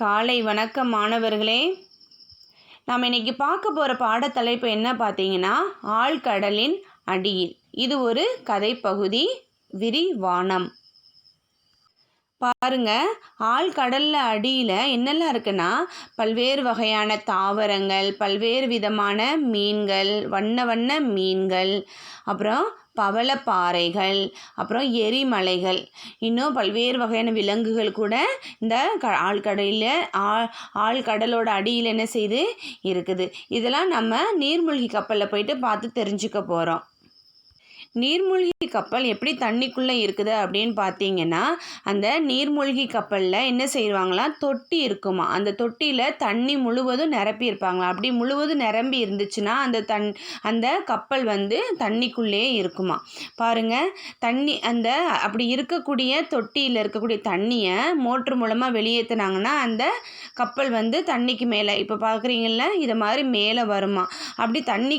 காலை வணக்கம் மாணவர்களே. நாம் இன்னைக்கு பார்க்க போகிற பாடத்தலைப்பு என்ன பார்த்தீங்கன்னா ஆழ்கடலின் அடியில். இது ஒரு கதைப்பகுதி விரிவானம். பாருங்க ஆழ்கடல்ல அடியில் என்னெல்லாம் இருக்குன்னா பல்வேறு வகையான தாவரங்கள் பல்வேறு விதமான மீன்கள் வண்ண வண்ண மீன்கள் அப்புறம் பவளப்பாறைகள் அப்புறம் எரிமலைகள். இன்னும் பல்வேறு வகையான விலங்குகள் கூட இந்த க ஆழ்கடலில் ஆ ஆழ்கடலோட அடியில் என்ன செய்து இருக்குது. இதெல்லாம் நம்ம நீர்மூழ்கி கப்பலில் போயிட்டு பார்த்து தெரிஞ்சுக்க போகிறோம் நீர்மூழ்கி கப்பல் எப்படி தண்ணிக்குள்ளே இருக்குது அப்படின்னு பார்த்தீங்கன்னா அந்த நீர்மூழ்கி கப்பலில் என்ன செய்வாங்களாம் தொட்டி இருக்குமா? அந்த தொட்டியில் தண்ணி முழுவதும் நிரப்பி இருப்பாங்களா? அப்படி முழுவதும் நிரம்பி இருந்துச்சுன்னா அந்த தன் அந்த கப்பல் வந்து தண்ணிக்குள்ளே இருக்குமா? பாருங்கள் தண்ணி அந்த அப்படி இருக்கக்கூடிய தொட்டியில் இருக்கக்கூடிய தண்ணியை மோட்ரு மூலமாக வெளியேற்றினாங்கன்னா அந்த கப்பல் வந்து தண்ணிக்கு மேலே இப்போ பார்க்குறீங்கள இதை மாதிரி மேலே வருமா? அப்படி தண்ணி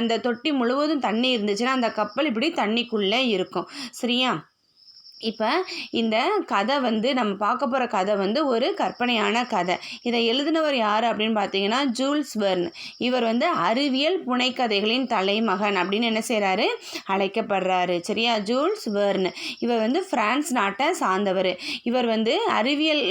அந்த தொட்டி முழுவதும் தண்ணி இருந்துச்சுன்னா அந்த கப்பல் இப்படி தண்ணிக்குள்ளே இருக்கும். சரியா? இப்போ இந்த கதை வந்து நம்ம பார்க்க போகிற கதை வந்து ஒரு கற்பனையான கதை. இதை எழுதினவர் யார் அப்படின்னு பார்த்தீங்கன்னா ஜூல்ஸ் வெர்ன். இவர் வந்து அறிவியல் புனைக்கதைகளின் தலைமகன் அப்படின்னு என்ன செய்கிறாரு அழைக்கப்படுறாரு. சரியா? Jules Verne. இவர் வந்து ஃப்ரான்ஸ் நாட்டை சார்ந்தவர். இவர் வந்து அறிவியல்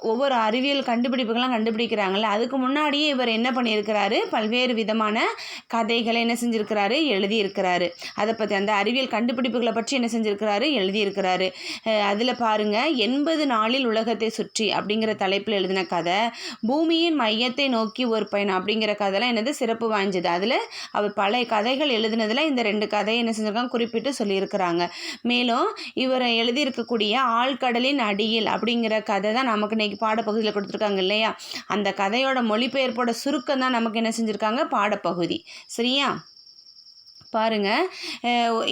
ஒவ்வொரு அறிவியல் கண்டுபிடிப்புகள்லாம் கண்டுபிடிக்கிறாங்கல்ல அதுக்கு முன்னாடியே இவர் என்ன பண்ணியிருக்கிறாரு? பல்வேறு விதமான கதைகளை என்ன செஞ்சுருக்கிறாரு? எழுதியிருக்கிறாரு. அதை பற்றி அந்த அறிவியல் கண்டுபிடிப்புகளை பற்றி என்ன செஞ்சுருக்கிறாரு? எழுதியிருக்கிறாரு. அதில் பாருங்க எண்பது நாளில் உலகத்தை சுற்றி அப்படிங்கிற தலைப்பில் எழுதின கதை பூமியின் மையத்தை நோக்கி ஒரு பயணம் அப்படிங்கிற கதைலாம் என்னது சிறப்பு வாய்ஞ்சது அதில் அவர் பல கதைகள் எழுதினதில் இந்த ரெண்டு கதையை என்ன செஞ்சிருக்காங்க குறிப்பிட்டு சொல்லியிருக்கிறாங்க. மேலும் இவர் எழுதியிருக்கக்கூடிய ஆழ்கடலின் அடியில் அப்படிங்கிற கதை தான் நமக்கு இன்னைக்கு பாடப்பகுதியில் கொடுத்துருக்காங்க இல்லையா? அந்த கதையோட மொழிபெயர்ப்போட சுருக்கம் தான் நமக்கு என்ன செஞ்சுருக்காங்க? பாடப்பகுதி. சரியா? பாருங்கள்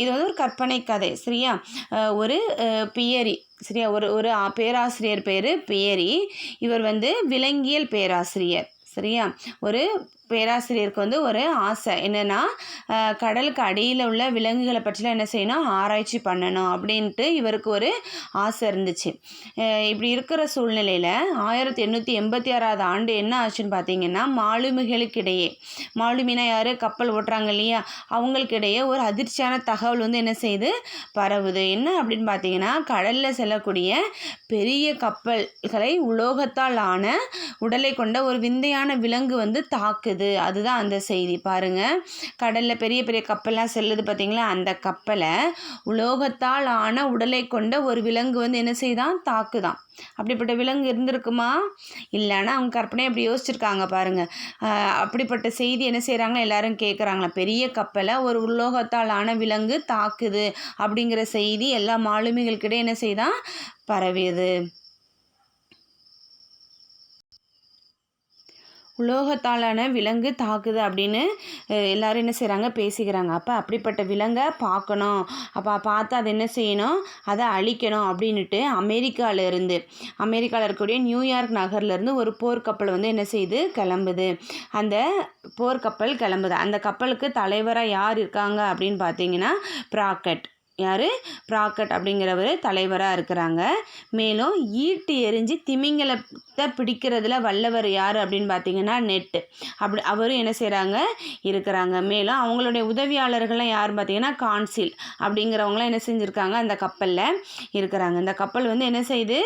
இது வந்து ஒரு கற்பனை கதை சரியா? ஒரு பியரி சரியா? ஒரு ஒரு பேராசிரியர் பேர் பியரி. இவர் வந்து விலங்கியல் பேராசிரியர். சரியா? ஒரு பேராசிரியருக்கு வந்து ஒரு ஆசை. என்னென்னா கடலுக்கு அடியில் உள்ள விலங்குகளை பற்றிலாம் என்ன செய்யணும்? ஆராய்ச்சி பண்ணணும் அப்படின்ட்டு இவருக்கு ஒரு ஆசை இருந்துச்சு. இப்படி இருக்கிற சூழ்நிலையில் ஆயிரத்தி எண்ணூற்றி எண்பத்தி ஆறாவது ஆண்டு என்ன ஆச்சுன்னு பார்த்தீங்கன்னா மாலுமிகளுக்கிடையே மாலுமினா யார்? கப்பல் ஓட்டுறாங்க இல்லையா? அவங்களுக்கிடையே ஒரு அதிர்ச்சியான தகவல் வந்து என்ன செய்யுது பரவுது. என்ன அப்படின்னு பார்த்தீங்கன்னா கடலில் செல்லக்கூடிய பெரிய கப்பல்களை உலோகத்தால் ஆன உடலை கொண்ட ஒரு விந்தையான விலங்கு வந்து தாக்குது. அதுதான் அந்த செய்தி. பாருங்கள் கடலில் பெரிய பெரிய கப்பல்லாம் செல்லுது பார்த்தீங்களா அந்த கப்பலை உலோகத்தால் ஆன உடலை கொண்ட ஒரு விலங்கு வந்து என்ன செய்தான்? தாக்குதான். அப்படிப்பட்ட விலங்கு இருந்திருக்குமா? இல்லைன்னா அவங்க கற்பனை அப்படி யோசிச்சிருக்காங்க பாருங்க. அப்படிப்பட்ட செய்தி என்ன செய்கிறாங்க எல்லாரும் கேட்குறாங்களா பெரிய கப்பலை ஒரு உலோகத்தால் ஆன விலங்கு தாக்குது. அப்படிங்கிற செய்தி எல்லா மாலுமிகளுக்கிடையே என்ன செய்தான்? பரவியது. உலோகத்தாலான விலங்கு தாக்குது அப்படின்னு அஹ், எல்லாரும் என்ன செய்கிறாங்க பேசிக்கிறாங்க. அப்போ அப்படிப்பட்ட விலங்கை பார்க்கணும். அப்போ பார்த்து அதை என்ன செய்யணும்? அதை அழிக்கணும் அப்படின்னுட்டு அமெரிக்காவிலேருந்து அமெரிக்காவில் இருக்கக்கூடிய நியூயார்க் நகர்லேருந்து ஒரு போர்க்கப்பல் வந்து என்ன செய்யுது? கிளம்புது. அந்த போர்க்கப்பல் கிளம்புது. அந்த கப்பலுக்கு தலைவராக யார் இருக்காங்க அப்படின்னு பார்த்தீங்கன்னா ப்ராக்கெட். யார்? ப்ராக்கெட் அப்படிங்கிறவர் தலைவராக இருக்கிறாங்க. மேலும் ஈட்டு எரிஞ்சு திமிங்கலத்தை பிடிக்கிறதுல வல்லவர் யார் அப்படின்னு பார்த்தீங்கன்னா நெட்டு. அப்படி அவரும் என்ன செய்கிறாங்க இருக்கிறாங்க. மேலும் அவங்களுடைய உதவியாளர்கள்லாம் யார் பார்த்தீங்கன்னா கான்சில் அப்படிங்கிறவங்களாம் என்ன செஞ்சுருக்காங்க? அந்த கப்பலில் இருக்கிறாங்க. இந்த கப்பல் வந்து என்ன செய்யுது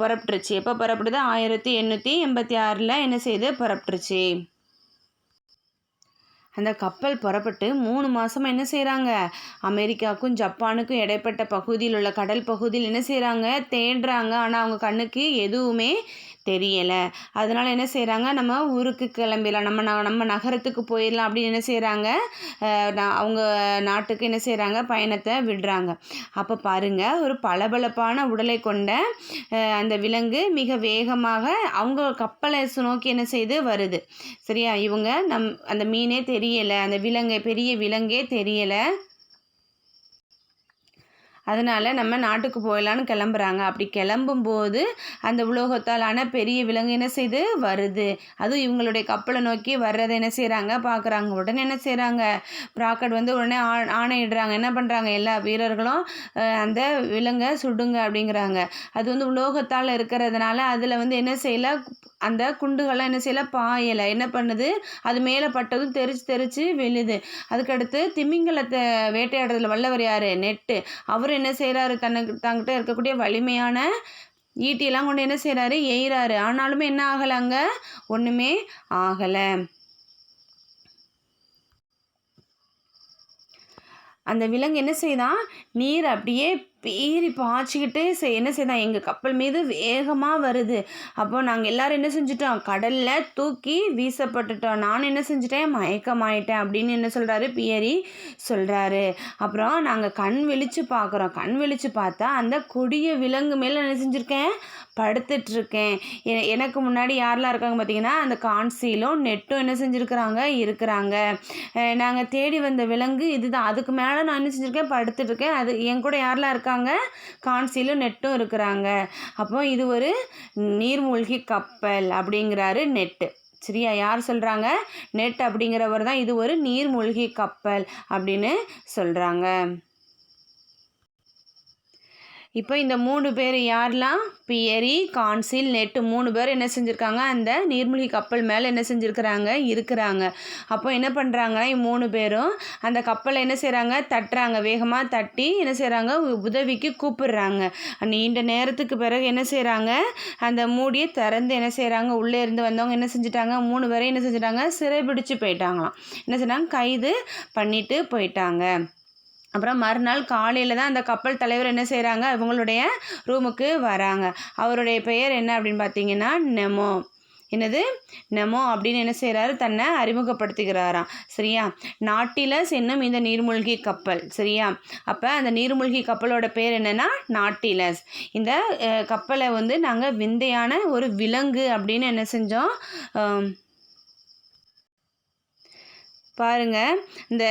புறப்பட்டுருச்சு எப்போ புறப்படுது ஆயிரத்தி எண்ணூற்றி எண்பத்தி ஆறில் என்ன செய்யுது புறப்பட்டுருச்சு அந்த கப்பல் புறப்பட்டு மூணு மாதமாக என்ன செய்கிறாங்க அமெரிக்காவுக்கும் ஜப்பானுக்கும் இடைப்பட்ட பகுதியில் உள்ள கடல் பகுதியில் என்ன செய்கிறாங்க தேடுறாங்க ஆனால் அவங்க கண்ணுக்கு எதுவுமே தெரியலை. அதனால் என்ன செய்கிறாங்க நம்ம ஊருக்கு கிளம்பிடலாம். நம்ம ந- நம்ம நகரத்துக்கு போயிடலாம் அப்படின்னு என்ன செய்கிறாங்க அவங்க நாட்டுக்கு என்ன செய்கிறாங்க பயணத்தை விடுறாங்க. அப்போ பாருங்க ஒரு பளபளப்பான உடலை கொண்ட அந்த விலங்கு மிக வேகமாக அவங்க கப்பலை நோக்கி என்ன செய்து வருது. சரியா? இவங்க நம் அந்த மீனே தெரியலை. அந்த விலங்கை பெரிய விலங்கே தெரியலை. அதனால் நம்ம நாட்டுக்கு போயிடலான்னு கிளம்புறாங்க. அப்படி கிளம்பும்போது அந்த உலோகத்தாலான பெரிய விலங்கு என்ன செய்து? வருது. அதுவும் இவங்களுடைய கப்பலை நோக்கி வர்றதை என்ன செய்கிறாங்க பார்க்குறாங்க. உடனே என்ன செய்கிறாங்க ப்ராக்கட் வந்து உடனே ஆ ஆணையிடுறாங்க. என்ன பண்ணுறாங்க எல்லா வீரர்களும் அந்த விலங்கை சுடுங்க அப்படிங்கிறாங்க. அது வந்து உலோகத்தால் இருக்கிறதுனால அதில் வந்து என்ன செய்யல? அந்த குண்டுகள்லாம் என்ன செய்யல? பாயலை. என்ன பண்ணுது? அது மேலே பட்டதும் தெரிச்சு தெரிச்சு விழுது. அதுக்கடுத்து திமிங்கலத்தை வேட்டையாடுறதுல வல்லவர் யார்? நெட்டு. அவர் என்ன செய்கிறாரு தனக்கு தங்கிட்ட இருக்கக்கூடிய வலிமையான ஈட்டியெல்லாம் கொண்டு என்ன செய்கிறாரு எய்கிறாரு ஆனாலுமே என்ன ஆகலை அங்கே? ஒன்றுமே ஆகலை. அந்த விலங்கு என்ன செய்தான் நீர் அப்படியே பீறி பாய்ச்சிக்கிட்டு செய் என்ன செய்தான் எங்கள் கப்பல் மீது வேகமாக வருது. அப்போ நாங்கள் எல்லோரும் என்ன செஞ்சிட்டோம்? கடலில் தூக்கி வீசப்பட்டுட்டோம். நான் என்ன செஞ்சிட்டேன்? மயக்கமாயிட்டேன் அப்படின்னு என்ன சொல்கிறாரு பியரி சொல்கிறாரு அப்புறம் நாங்கள் கண் விழித்து பார்க்குறோம். கண் விழித்து பார்த்தா அந்த கொடிய விலங்கு மேலே என்ன செஞ்சுருக்கேன்? படுத்துட்ருக்கேன். எனக்கு முன்னாடி யாரெல்லாம் இருக்காங்க பார்த்தீங்கன்னா அந்த கான்சீலும் நெட்டும் என்ன செஞ்சுருக்குறாங்க இருக்கிறாங்க. நாங்கள் தேடி வந்த விலங்கு இதுதான். அதுக்கு மேலே நான் என்ன செஞ்சுருக்கேன் படுத்துட்ருக்கேன். அது என் கூட யாரெல்லாம் இருக்காங்க இருக்காங்க கான்சிலும் நெட்டும் இருக்கிறாங்க. அப்போ இது ஒரு நீர்மூழ்கி கப்பல் அப்படிங்கிறாரு நெட்டு. சரியா? யார் சொல்கிறாங்க நெட் அப்படிங்கிறவர் தான் இது ஒரு நீர்மூழ்கி கப்பல் அப்படின்னு சொல்கிறாங்க இப்போ இந்த மூணு பேர் யாரெலாம்? பியரி கான்சில் நெட்டு மூணு பேர் என்ன செஞ்சுருக்காங்க? அந்த நீர்மூழ்கி கப்பல் மேலே என்ன செஞ்சுருக்கிறாங்க? இருக்கிறாங்க. அப்போ என்ன பண்ணுறாங்கன்னா மூணு பேரும் அந்த கப்பலை என்ன செய்கிறாங்க தட்டுறாங்க. வேகமாக தட்டி என்ன செய்கிறாங்க உதவிக்கு கூப்பிடுறாங்க. நீண்ட நேரத்துக்கு பிறகு என்ன செய்கிறாங்க அந்த மூடியை திறந்து என்ன செய்கிறாங்க உள்ளே இருந்து வந்தவங்க என்ன செஞ்சுட்டாங்க? மூணு பேரையும் என்ன செஞ்சுட்டாங்க? சிறைபிடிச்சு போயிட்டாங்களாம். என்ன செய்கிறாங்க கைது பண்ணிட்டு போயிட்டாங்க. அப்புறம் மறுநாள் காலையில் தான் அந்த கப்பல் தலைவர் என்ன செய்கிறாங்க இவங்களுடைய ரூமுக்கு வராங்க. அவருடைய பெயர் என்ன அப்படின்னு பார்த்தீங்கன்னா நெமோ. என்னது? நெமோ அப்படின்னு என்ன செய்கிறாரு தன்னை அறிமுகப்படுத்திக்கிறாராம் சரியா? நாட்டிலஸ் என்னும் இந்த நீர்மூழ்கி கப்பல். சரியா? அப்போ அந்த நீர்மூழ்கி கப்பலோட பேர் என்னென்னா நாட்டிலஸ். இந்த கப்பலை வந்து நாங்கள் விந்தையான ஒரு விலங்கு அப்படின்னு என்ன செஞ்சோம்? பாருங்கள் இந்த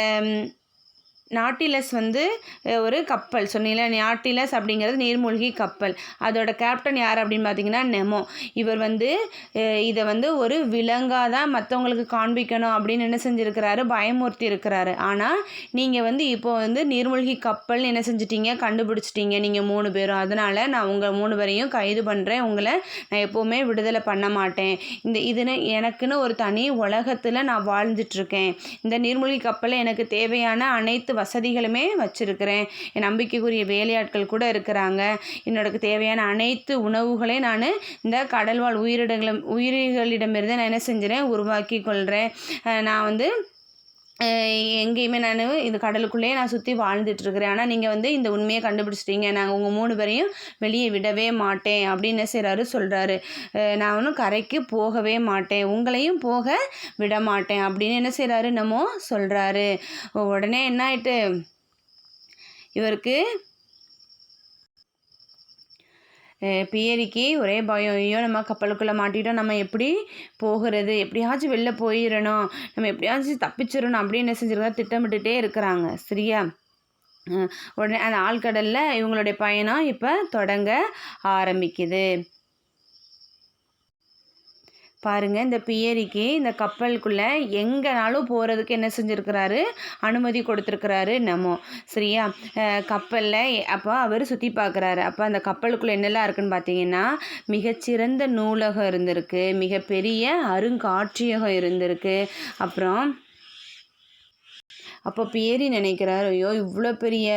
நாட்டிலஸ் வந்து ஒரு கப்பல். சொன்னீங்களா நாட்டிலஸ் அப்படிங்கிறது நீர்மூழ்கி கப்பல். அதோட கேப்டன் யார் அப்படின்னு பார்த்தீங்கன்னா நெமோ இவர் வந்து இதை வந்து ஒரு விலங்காக தான் மற்றவங்களுக்கு காண்பிக்கணும் அப்படின்னு என்ன செஞ்சுருக்கிறாரு? பயமுறுத்தி இருக்கிறாரு. ஆனால் நீங்கள் வந்து இப்போ வந்து நீர்மூழ்கி கப்பல்னு என்ன செஞ்சிட்டீங்க? கண்டுபிடிச்சிட்டீங்க நீங்கள் மூணு பேரும். அதனால் நான் உங்கள் மூணு பேரையும் கைது பண்ணுறேன் உங்களை நான் எப்போவுமே விடுதலை பண்ண மாட்டேன். இந்த இதுன்னு எனக்குன்னு ஒரு தனி உலகத்தில் நான் வாழ்ந்துட்டுருக்கேன் இந்த நீர்மூழ்கி கப்பலை எனக்கு தேவையான அனைத்து வசதிகளுமே வச்சுருக்கிறேன். என் நம்பிக்கைக்குரிய வேலையாட்கள் கூட இருக்கிறாங்க. என்னோட தேவையான அனைத்து உணவுகளையும் நான் இந்த கடல்வாழ் உயிரிடங்களும் உயிரிகளிடமிருந்து நான் என்ன செஞ்சுறேன்? உருவாக்கி கொள்கிறேன் நான் வந்து எங்கேயுமே நான் இந்த கடலுக்குள்ளேயே நான் சுற்றி வாழ்ந்துட்டுருக்குறேன். ஆனால் நீங்கள் வந்து இந்த உண்மையை கண்டுபிடிச்சிட்டீங்க. நாங்கள் உங்கள் மூணு பேரையும் வெளியே விடவே மாட்டேன் அப்படின்னு என்ன செய்கிறாரு சொல்கிறாரு நான் ஒன்றும் கரைக்கு போகவே மாட்டேன். உங்களையும் போக விட மாட்டேன் அப்படின்னு என்ன செய்கிறாரு என்னமோ சொல்கிறாரு உடனே என்ன ஆயிட்டு இவருக்கு பியரிக்கு ஒரே பயம். ஐயோ நம்ம கப்பலுக்குள்ளே மாட்டிட்டோம் நம்ம எப்படி போகிறது? எப்படியாச்சும் வெளில போயிடணும் நம்ம எப்படியாச்சும் தப்பிச்சிடணும் அப்படின்னு என்ன செஞ்சுருக்கா திட்டமிட்டுட்டே இருக்கிறாங்க. சரியா? உடனே அந்த ஆழ்கடலில் இவங்களுடைய பயணம் இப்போ தொடங்க ஆரம்பிக்குது. பாருங்கள் இந்த பியரிக்கு இந்த கப்பலுக்குள்ளே எங்கேனாலும் போகிறதுக்கு என்ன செஞ்சுருக்கிறாரு? அனுமதி கொடுத்துருக்குறாரு நமோ சரியா? கப்பலில் அப்போ அவர் சுற்றி பார்க்குறாரு அப்போ அந்த கப்பலுக்குள்ளே என்னெல்லாம் இருக்குன்னு பார்த்தீங்கன்னா மிகச்சிறந்த நூலகம் இருந்திருக்கு மிகப்பெரிய அருங்காட்சியகம் இருந்திருக்கு. அப்புறம் அப்போ பேரி நினைக்கிறார். ஐயோ இவ்வளோ பெரிய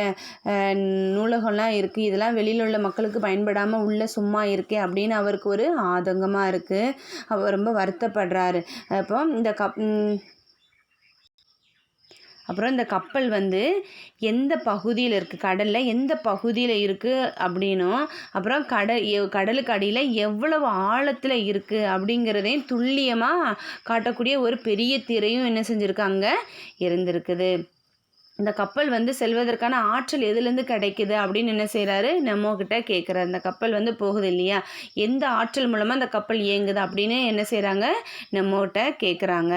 நூலகம்லாம் இருக்குது இதெல்லாம் வெளியில் உள்ள மக்களுக்கு பயன்படாமல் உள்ளே சும்மா இருக்கே அப்படின்னு அவருக்கு ஒரு ஆதங்கமாக இருக்குது அவர் ரொம்ப வருத்தப்படுறாரு. அப்போ இந்த கப் அப்புறம் இந்த கப்பல் வந்து எந்த பகுதியில் இருக்குது கடலில் எந்த பகுதியில் இருக்குது அப்படின்னும் அப்புறம் கடல் கடலுக்கு அடியில் எவ்வளவு ஆழத்தில் இருக்குது அப்படிங்கிறதையும் துல்லியமாக காட்டக்கூடிய ஒரு பெரிய திரையும் என்ன செஞ்சுருக்காங்க இருந்திருக்குது. இந்த கப்பல் வந்து செல்வதற்கான ஆற்றல் எதுலேருந்து கிடைக்குது அப்படின்னு என்ன செய்கிறாரு நம்ம கிட்ட கேட்குறாரு இந்த கப்பல் வந்து போகுது இல்லையா? எந்த ஆற்றல் மூலமாக அந்த கப்பல் இயங்குது அப்படின்னு என்ன செய்கிறாங்க நம்மகிட்ட கேட்குறாங்க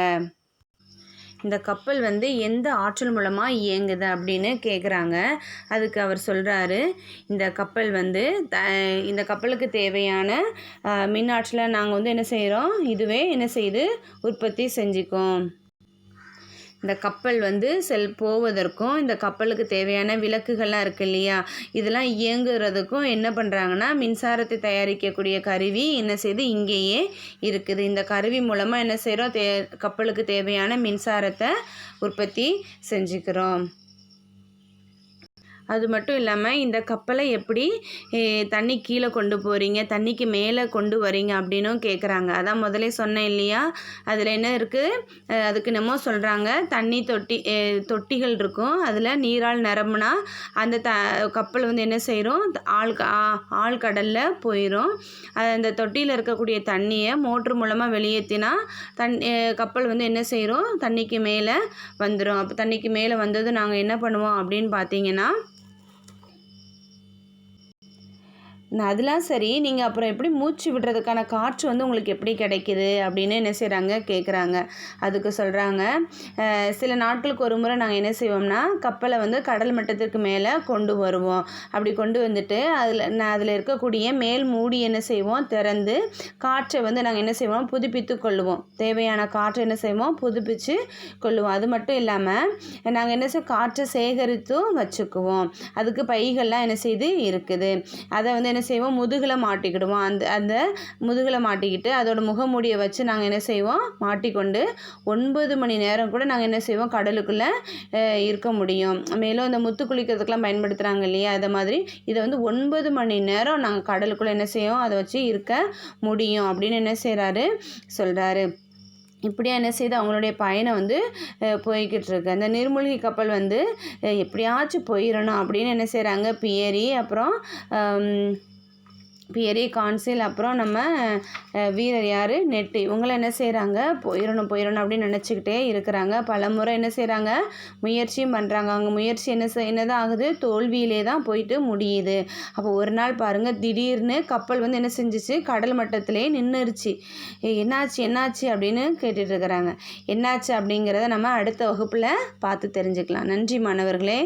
இந்த கப்பல் வந்து எந்த ஆற்றல் மூலமாக இயங்குது அப்படின்னு கேட்குறாங்க அதுக்கு அவர் சொல்கிறாரு இந்த கப்பல் வந்து த இந்த கப்பலுக்கு தேவையான மின் ஆற்றலை நாங்கள் வந்து என்ன செய்கிறோம் இதுவே என்ன செய்யுது உற்பத்தி செஞ்சுக்கோம் இந்த கப்பல் வந்து செல் போவதற்கும் இந்த கப்பலுக்கு தேவையான விளக்குகள்லாம் இருக்கு இல்லையா? இதெல்லாம் இயங்குறதுக்கும் என்ன பண்ணுறாங்கன்னா மின்சாரத்தை தயாரிக்கக்கூடிய கருவி என்ன செய்து இங்கேயே இருக்குது. இந்த கருவி மூலமாக என்ன செய்கிறோம் தே கப்பலுக்கு தேவையான மின்சாரத்தை உற்பத்தி செஞ்சுக்கிறோம். அது மட்டும் இல்லாமல் இந்த கப்பலை எப்படி தண்ணி கீழே கொண்டு போகிறீங்க தண்ணிக்கு மேலே கொண்டு வரீங்க அப்படின்னும் கேட்குறாங்க அதான் முதலே சொன்னேன் இல்லையா? அதில் என்ன இருக்குது அதுக்கு என்னமோ சொல்கிறாங்க தண்ணி தொட்டி தொட்டிகள் இருக்கும். அதில் நீரால் நிரம்புனா அந்த த கப்பல் வந்து என்ன செய்கிறோம் ஆள் ஆ- ஆழ்கடலில் போயிடும் அந்த தொட்டியில் இருக்கக்கூடிய தண்ணியை மோட்ரு மூலமாக வெளியேற்றினா தண் கப்பல் வந்து என்ன செய்கிறோம் தண்ணிக்கு மேலே வந்துடும் அப்போ தண்ணிக்கு மேலே வந்ததும் நாங்கள் என்ன பண்ணுவோம் அப்படின்னு பார்த்தீங்கன்னா அதெல்லாம் சரி நீங்கள் அப்புறம் எப்படி மூச்சு விடுறதுக்கான காற்று வந்து உங்களுக்கு எப்படி கிடைக்கிது அப்படின்னு என்ன செய்கிறாங்க கேட்குறாங்க அதுக்கு சொல்கிறாங்க சில நாட்களுக்கு ஒரு முறை நாங்கள் என்ன செய்வோம்னா கப்பலை வந்து கடல் மட்டத்திற்கு மேலே கொண்டு வருவோம். அப்படி கொண்டு வந்துட்டு அதில் நான் அதில் இருக்கக்கூடிய மேல் மூடி என்ன செய்வோம் திறந்து காற்றை வந்து நாங்கள் என்ன செய்வோம் புதுப்பித்து கொள்ளுவோம் தேவையான காற்றை என்ன செய்வோம் புதுப்பித்து கொள்ளுவோம் அது மட்டும் இல்லாமல் நாங்கள் என்ன செய்வோம் காற்றை சேகரித்தும் வச்சுக்குவோம். அதுக்கு பைகள்லாம் என்ன செய்து இருக்குது. அதை வந்து என்ன செய்வோம்? முதுகில் மாட்டிக்கிடுவோம். அந்த அந்த முதுகில் மாட்டிக்கிட்டு அதோட முகமூடியை வச்சு நாங்கள் என்ன செய்வோம்? மாட்டிக்கொண்டு ஒன்பது மணி நேரம் கூட நாங்கள் என்ன செய்வோம்? கடலுக்குள்ளே இருக்க முடியும். மேலும் இந்த முத்து குளிக்கிறதுக்கெலாம் பயன்படுத்துகிறாங்க இல்லையா? அதை மாதிரி இதை வந்து ஒன்பது மணி நேரம் நாங்கள் கடலுக்குள்ளே என்ன செய்வோம்? அதை வச்சு இருக்க முடியும் அப்படின்னு என்ன செய்கிறாரு சொல்கிறாரு இப்படியா என்ன செய்து அவங்களுடைய பயணம் வந்து போய்கிட்டு இருக்கு அந்த நீர்மூழ்கி கப்பல் வந்து எப்படியாச்சும் போயிடணும் அப்படின்னு என்ன செய்கிறாங்க பியரி அப்புறம் பெரிய பியரி கான்சில் அப்புறம் நம்ம வீரர் யார்? நெட்டு. இவங்களாம் என்ன செய்கிறாங்க போயிடணும் போயிடணும் அப்படின்னு நினச்சிக்கிட்டே இருக்கிறாங்க. பல முறை என்ன செய்கிறாங்க முயற்சியும் பண்ணுறாங்க அவங்க முயற்சி என்ன செய் என்னதான் ஆகுது? தோல்வியிலே தான் போயிட்டு முடியுது. அப்போ ஒரு நாள் பாருங்கள் திடீர்னு கப்பல் வந்து என்ன செஞ்சிச்சு? கடல் மட்டத்திலே நின்றுருச்சு என்னாச்சு என்னாச்சு அப்படின்னு கேட்டுட்டு இருக்கிறாங்க. என்னாச்சு அப்படிங்கிறத நம்ம அடுத்த வகுப்பில் பார்த்து தெரிஞ்சுக்கலாம். நன்றி மாணவர்களே.